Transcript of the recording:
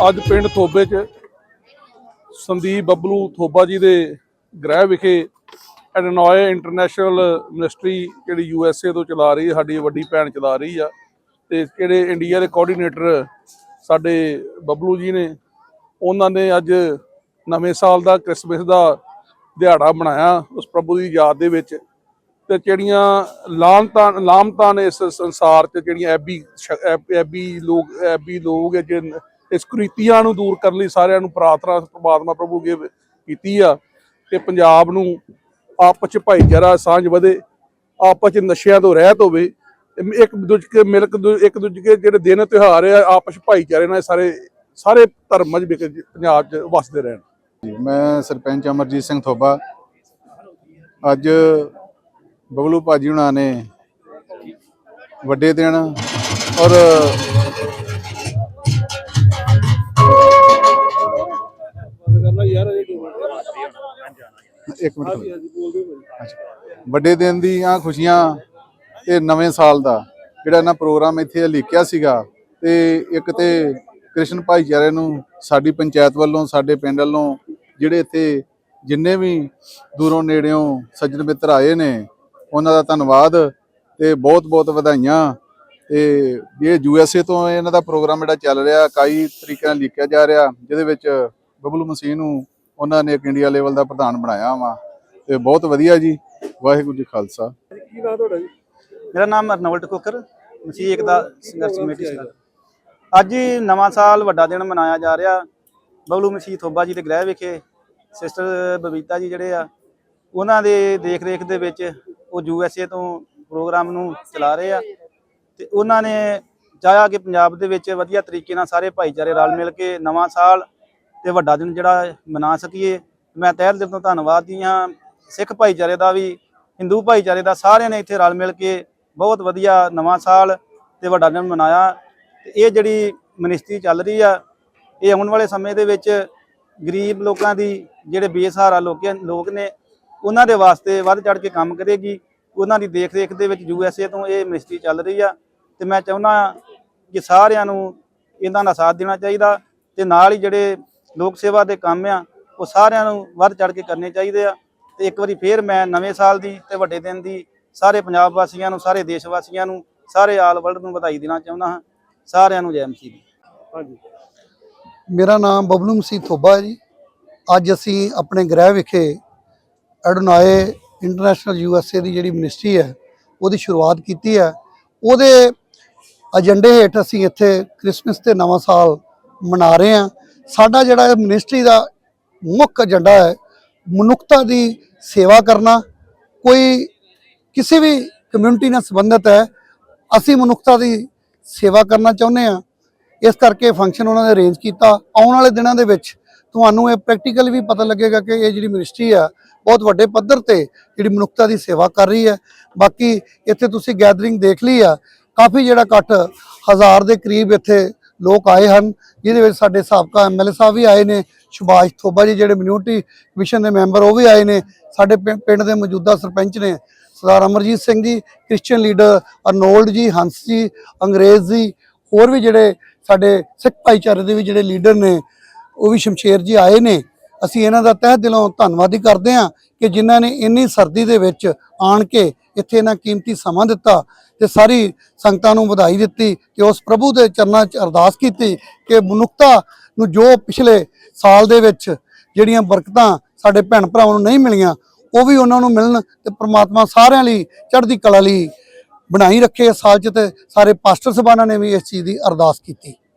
ਅੱਜ ਪਿੰਡ ਥੋਬੇ 'ਚ ਸੰਦੀਪ ਬੱਬਲੂ ਥੋਬਾ ਜੀ ਦੇ ਗ੍ਰਹਿ ਵਿਖੇ ਐਡਨੋਏ ਇੰਟਰਨੈਸ਼ਨਲ ਮਿਨਿਸਟਰੀ ਜਿਹੜੀ ਯੂ ਐਸ ਏ ਤੋਂ ਚਲਾ ਰਹੀ ਹੈ, ਸਾਡੀ ਵੱਡੀ ਭੈਣ ਚਲਾ ਰਹੀ ਆ ਤੇ ਜਿਹੜੇ ਇੰਡੀਆ ਦੇ ਕੋਆਰਡੀਨੇਟਰ ਸਾਡੇ ਬੱਬਲੂ ਜੀ ਨੇ, ਉਹਨਾਂ ਨੇ ਅੱਜ ਨਵੇਂ ਸਾਲ ਦਾ ਕ੍ਰਿਸਮਸ ਦਾ ਦਿਹਾੜਾ ਬਣਾਇਆ ਉਸ ਪ੍ਰਭੂ ਦੀ ਯਾਦ ਦੇ ਵਿੱਚ ਤੇ ਜਿਹੜੀਆਂ ਲਾਮਤਾਂ ਲਾਮਤਾਂ ਨੇ ਇਸ ਸੰਸਾਰ 'ਚ, ਜਿਹੜੀਆਂ ਐਬੀ ਸ਼- ਐਬੀ ਲੋਕ ਐਬੀ ਲੋਕ ਹੈ ਜਿਹੜੇ ਇਸ ਕੁਰੀਤੀਆਂ ਨੂੰ ਦੂਰ ਕਰਨ ਲਈ ਸਾਰਿਆਂ ਨੂੰ ਪ੍ਰਾਰਥਨਾ ਪ੍ਰਮਾਤਮਾ ਪ੍ਰਭੂ ਅੱਗੇ ਕੀਤੀ ਆ ਕਿ ਪੰਜਾਬ ਨੂੰ ਆਪਸ ਚ ਭਾਈਚਾਰਾ ਸਾਂਝ ਵਧੇ, ਆਪਸ ਚ ਨਸ਼ਿਆਂ ਤੋਂ ਰਹਿਤ ਹੋਵੇ, ਇੱਕ ਦੂਜੇ ਕੇ ਮਿਲਕ ਇੱਕ ਦੂਜੇ ਜਿਹੜੇ ਦਿਨ ਤਿਉਹਾਰ ਆ, ਆਪਸ ਭਾਈਚਾਰੇ ਨਾਲ ਸਾਰੇ ਸਾਰੇ ਧਰਮਾਂ 'ਚ ਪੰਜਾਬ 'ਚ ਵਸਦੇ ਰਹਿਣ। ਮੈਂ ਸਰਪੰਚ ਅਮਰਜੀਤ ਸਿੰਘ ਥੋਬਾ। ਅੱਜ ਬਬਲੂ ਭਾਜੀ ਹੁਣਾਂ ਨੇ ਵੱਡੇ ਦਿਨ ਔਰ ਮਿੰਟ ਖੜੋ। ਵੱਡੇ ਦਿਨ ਦੀਆਂ ਖੁਸ਼ੀਆਂ ਤੇ ਨਵੇਂ ਸਾਲ ਦਾ। ਜਿਹੜਾ ਨਾ ਪ੍ਰੋਗਰਾਮ ਇੱਥੇ ਲਿਖਿਆ ਸੀਗਾ ਤੇ ਇੱਕ ਤੇ ਕ੍ਰਿਸ਼ਨ ਭਾਈਚਾਰੇ ਨੂੰ ਸਾਡੀ ਪੰਚਾਇਤ ਵੱਲੋਂ ਸਾਡੇ ਪਿੰਡ ਵੱਲੋਂ ਜਿਹੜੇ ਇੱਥੇ ਜਿੰਨੇ ਵੀ ਦੂਰੋਂ ਨੇੜਿਓਂ ਸੱਜਣ ਮਿੱਤਰ ਆਏ ਨੇ ਉਹਨਾਂ ਦਾ ਧੰਨਵਾਦ ਤੇ ਬਹੁਤ ਬਹੁਤ ਵਧਾਈਆਂ। ਤੇ ਇਹ ਯੂ ਐਸ ਏ ਤੋਂ ਇਹਨਾਂ ਦਾ ਪ੍ਰੋਗਰਾਮ ਜਿਹੜਾ ਚੱਲ ਰਿਹਾ ਕਈ ਤਰੀਕਿਆਂ ਨਾਲ ਲਿਖਿਆ ਜਾ ਰਿਹਾ ਜਿਹਦੇ ਵਿੱਚ ਬਬਲੂ ਮਸੀਹ ਨੂੰ ਉਹਨਾਂ ਨੇ ਇੱਕ ਇੰਡੀਆ ਲੈਵਲ ਦਾ ਪ੍ਰਧਾਨ ਬਣਾਇਆ ਵਾ। ਤੇ ਬਹੁਤ ਵਧੀਆ ਜੀ ਵਾਹਿਗੁਰੂ ਜੀ ਖਾਲਸਾ। ਕੀ ਨਾਮ ਤੁਹਾਡਾ ਜੀ? ਮੇਰਾ ਨਾਮ ਅਰਨੋਲਡ ਕੁੱਕਰ ਮਸੀਹ ਏਕਤਾ ਸੰਘਰਸ਼ ਕਮੇਟੀ ਸਰ। ਅੱਜ ਹੀ ਨਵਾਂ ਸਾਲ ਵੱਡਾ ਦਿਨ ਮਨਾਇਆ ਜਾ ਰਿਹਾ। ਬਬਲੂ ਮਸੀਹ ਥੋਬਾ ਜੀ ਦੇ ਗ੍ਰਹਿ ਵਿਖੇ ਸਿਸਟਰ ਬਬੀਤਾ ਜੀ ਜਿਹੜੇ ਆ ਉਹਨਾਂ ਦੇ ਦੇਖ ਰੇਖ ਦੇ ਵਿੱਚ ਉਹ ਯੂ ਐਸ ਏ ਤੋਂ ਪ੍ਰੋਗਰਾਮ ਨੂੰ ਚਲਾ ਰਹੇ ਆ। ਤੇ ਉਹਨਾਂ ਨੇ ਚਾਹਿਆ ਕਿ ਪੰਜਾਬ ਦੇ ਵਿੱਚ ਵਧੀਆ ਤਰੀਕੇ ਨਾਲ ਸਾਰੇ ਭਾਈਚਾਰੇ ਰਲ ਮਿਲ ਕੇ ਨਵਾਂ ਸਾਲ ਤੇ ਵੱਡਾ ਦਿਨ ਜਿਹੜਾ ਮਨਾ ਸਕੀਏ। ਮੈਂ ਤਹਿ ਦਿਲ ਤੋਂ ਧੰਨਵਾਦੀ ਹਾਂ। ਸਿੱਖ ਭਾਈਚਾਰੇ ਦਾ ਵੀ, ਹਿੰਦੂ ਭਾਈਚਾਰੇ ਦਾ ਸਾਰਿਆਂ ਨੇ ਇੱਥੇ ਰਲ ਮਿਲ ਕੇ ਬਹੁਤ ਵਧੀਆ ਨਵਾਂ ਸਾਲ ਤੇ ਵੱਡਾ ਦਿਨ ਮਨਾਇਆ। ਤੇ ਇਹ ਜਿਹੜੀ ਮਨਿਸਟਰੀ ਚੱਲ ਰਹੀ ਆ, ਇਹ ਆਉਣ ਵਾਲੇ ਸਮੇਂ ਦੇ ਵਿੱਚ ਗਰੀਬ ਲੋਕਾਂ ਦੀ ਜਿਹੜੇ ਬੇਸਹਾਰਾ ਲੋਕਾਂ ਲੋਕ ਨੇ, ਉਹਨਾਂ ਦੇ ਵਾਸਤੇ ਵੱਧ ਚੜ ਕੇ ਕੰਮ ਕਰੇਗੀ। ਉਹਨਾਂ ਦੀ ਦੇਖ ਰੇਖ ਦੇ ਵਿੱਚ ਯੂ ਐਸ ਏ ਤੋਂ ਇਹ ਮਿਨਿਸਟਰੀ ਚੱਲ ਰਹੀ ਆ। ਤੇ ਮੈਂ ਚਾਹੁੰਦਾ ਕਿ ਸਾਰਿਆਂ ਨੂੰ ਇਹਨਾਂ ਦਾ ਸਾਥ ਦੇਣਾ ਚਾਹੀਦਾ ਤੇ ਨਾਲ ਹੀ ਜਿਹੜੇ ਲੋਕ ਸੇਵਾ ਦੇ ਕੰਮ ਆ, ਉਹ ਸਾਰਿਆਂ ਨੂੰ ਵੱਧ ਚੜ ਕੇ ਕਰਨੇ ਚਾਹੀਦੇ ਆ। ਤੇ ਇੱਕ ਵਾਰੀ ਫੇਰ ਮੈਂ ਨਵੇਂ ਸਾਲ ਦੀ ਤੇ ਵੱਡੇ ਦਿਨ ਦੀ ਸਾਰੇ ਪੰਜਾਬ ਵਾਸੀਆਂ ਨੂੰ ਸਾਰੇ ਦੇਸ਼ ਵਾਸੀਆਂ ਨੂੰ ਸਾਰੇ ਆਲ ਵਰਲਡ ਨੂੰ ਵਧਾਈ ਦੇਣਾ ਚਾਹੁੰਦਾ ਹਾਂ। ਸਾਰਿਆਂ ਨੂੰ ਜੈ ਮਸੀਹ ਦੀ। ਹਾਂਜੀ। ਮੇਰਾ ਨਾਮ ਬਬਲੂ ਮਸੀਹ ਥੋਬਾ ਹੈ ਜੀ। ਅੱਜ ਅਸੀਂ ਆਪਣੇ ਗ੍ਰਹਿ ਵਿਖੇ ਐਡੋਨਾਏ ਇੰਟਰਨੈਸ਼ਨਲ ਯੂਐਸਏ ਦੀ ਜਿਹੜੀ ਮਿਨਿਸਟਰੀ ਹੈ ਉਹਦੀ ਸ਼ੁਰੂਆਤ ਕੀਤੀ ਹੈ। ਉਹਦੇ ਏਜੰਡੇ ਹੇਠ ਅਸੀਂ ਇੱਥੇ ਕ੍ਰਿਸਮਸ ਤੇ ਨਵਾਂ ਸਾਲ ਮਨਾ ਰਹੇ ਹਾਂ। ਸਾਡਾ ਜਿਹੜਾ ਮਿਨਿਸਟਰੀ ਦਾ ਮੁੱਖ ਏਜੰਡਾ ਹੈ ਮਨੁੱਖਤਾ ਦੀ ਸੇਵਾ ਕਰਨਾ ਕੋਈ ਕਿਸੇ ਵੀ ਕਮਿਊਨਿਟੀ ਨਾਲ ਸੰਬੰਧਿਤ ਹੈ, ਅਸੀਂ ਮਨੁੱਖਤਾ ਦੀ ਸੇਵਾ ਕਰਨਾ ਚਾਹੁੰਦੇ ਹਾਂ। ਇਸ ਕਰਕੇ ਫੰਕਸ਼ਨ ਉਹਨਾਂ ਨੇ ਅਰੇਂਜ ਕੀਤਾ। ਆਉਣ ਵਾਲੇ ਦਿਨਾਂ ਦੇ ਵਿੱਚ ਤੁਹਾਨੂੰ ਇਹ ਪ੍ਰੈਕਟੀਕਲ ਵੀ ਪਤਾ ਲੱਗੇਗਾ ਕਿ ਇਹ ਜਿਹੜੀ ਮਿਨਿਸਟਰੀ ਆ, ਬਹੁਤ ਵੱਡੇ ਪੱਧਰ ਤੇ ਜਿਹੜੀ ਮਨੁੱਖਤਾ ਦੀ ਸੇਵਾ ਕਰ ਰਹੀ ਹੈ। ਬਾਕੀ ਇੱਥੇ ਤੁਸੀਂ ਗੈਦਰਿੰਗ ਦੇਖ ਲਈ ਆ। ਕਾਫੀ ਜਿਹੜਾ ਇਕੱਠ ਹਜ਼ਾਰ ਦੇ ਕਰੀਬ ਇੱਥੇ ਲੋਕ ਆਏ ਹਨ, ਜਿਹਦੇ ਵਿੱਚ ਸਾਡੇ ਸਾਬਕਾ ਐਮਐਲਏ ਸਾਹਿਬ ਵੀ ਆਏ ਨੇ, ਸੁਭਾਸ਼ ਥੋਬਾ ਜੀ ਜਿਹੜੇ ਮਿਊਨਿਟੀ ਕਮਿਸ਼ਨ ਦੇ ਮੈਂਬਰ ਉਹ ਵੀ ਆਏ ਨੇ, ਸਾਡੇ ਪਿੰ- ਪਿੰਡ ਦੇ ਮੌਜੂਦਾ ਸਰਪੰਚ ਨੇ, ਸਰਦਾਰ ਅਮਰਜੀਤ ਸਿੰਘ ਜੀ ਕ੍ਰਿਸਚੀਅਨ ਲੀਡਰ ਅਰਨੋਲਡ ਜੀ, ਹੰਸ ਜੀ, ਅੰਗਰੇਜ਼ ਜੀ, ਹੋਰ ਵੀ ਜਿਹੜੇ ਸਾਡੇ ਸਿੱਖ ਭਾਈਚਾਰੇ ਦੇ ਵੀ ਜਿਹੜੇ ਲੀਡਰ ਨੇ, ਉਹ ਵੀ ਸ਼ਮਸ਼ੇਰ ਜੀ ਆਏ ਨੇ। ਅਸੀਂ ਇਹਨਾਂ ਦਾ ਤਹਿ ਦਿਲੋਂ ਧੰਨਵਾਦੀ ਕਰਦੇ ਹਾਂ ਕਿ ਜਿਨ੍ਹਾਂ ਨੇ ਇੰਨੀ ਸਰਦੀ ਦੇ ਵਿੱਚ ਆਣ ਕੇ ਇੱਥੇ ਇਹਨਾਂ ਕੀਮਤੀ ਸਮਾਂ ਦਿੱਤਾ ਤੇ ਸਾਰੀ ਸੰਗਤਾਂ ਨੂੰ ਵਧਾਈ ਦਿੱਤੀ ਤੇ ਉਸ ਪ੍ਰਭੂ ਦੇ ਚਰਨਾਂ 'ਚ ਅਰਦਾਸ ਕੀਤੀ ਕਿ ਮਨੁੱਖਤਾ ਨੂੰ ਜੋ ਪਿਛਲੇ ਸਾਲ ਦੇ ਵਿੱਚ ਜਿਹੜੀਆਂ ਬਰਕਤਾਂ ਸਾਡੇ ਭੈਣ ਭਰਾਵਾਂ ਨੂੰ ਨਹੀਂ ਮਿਲੀਆਂ, ਉਹ ਵੀ ਉਹਨਾਂ ਨੂੰ ਮਿਲਣ ਤੇ ਪ੍ਰਮਾਤਮਾ ਸਾਰਿਆਂ ਲਈ ਚੜ੍ਹਦੀ ਕਲਾ ਲਈ ਬਣਾਈ ਰੱਖੇ ਇਸ ਸਾਲ 'ਚ ਤੇ ਸਾਰੇ ਪਾਸਟਰ ਸਬਾਨਾਂ ਨੇ ਵੀ ਇਸ ਚੀਜ਼ ਦੀ ਅਰਦਾਸ ਕੀਤੀ।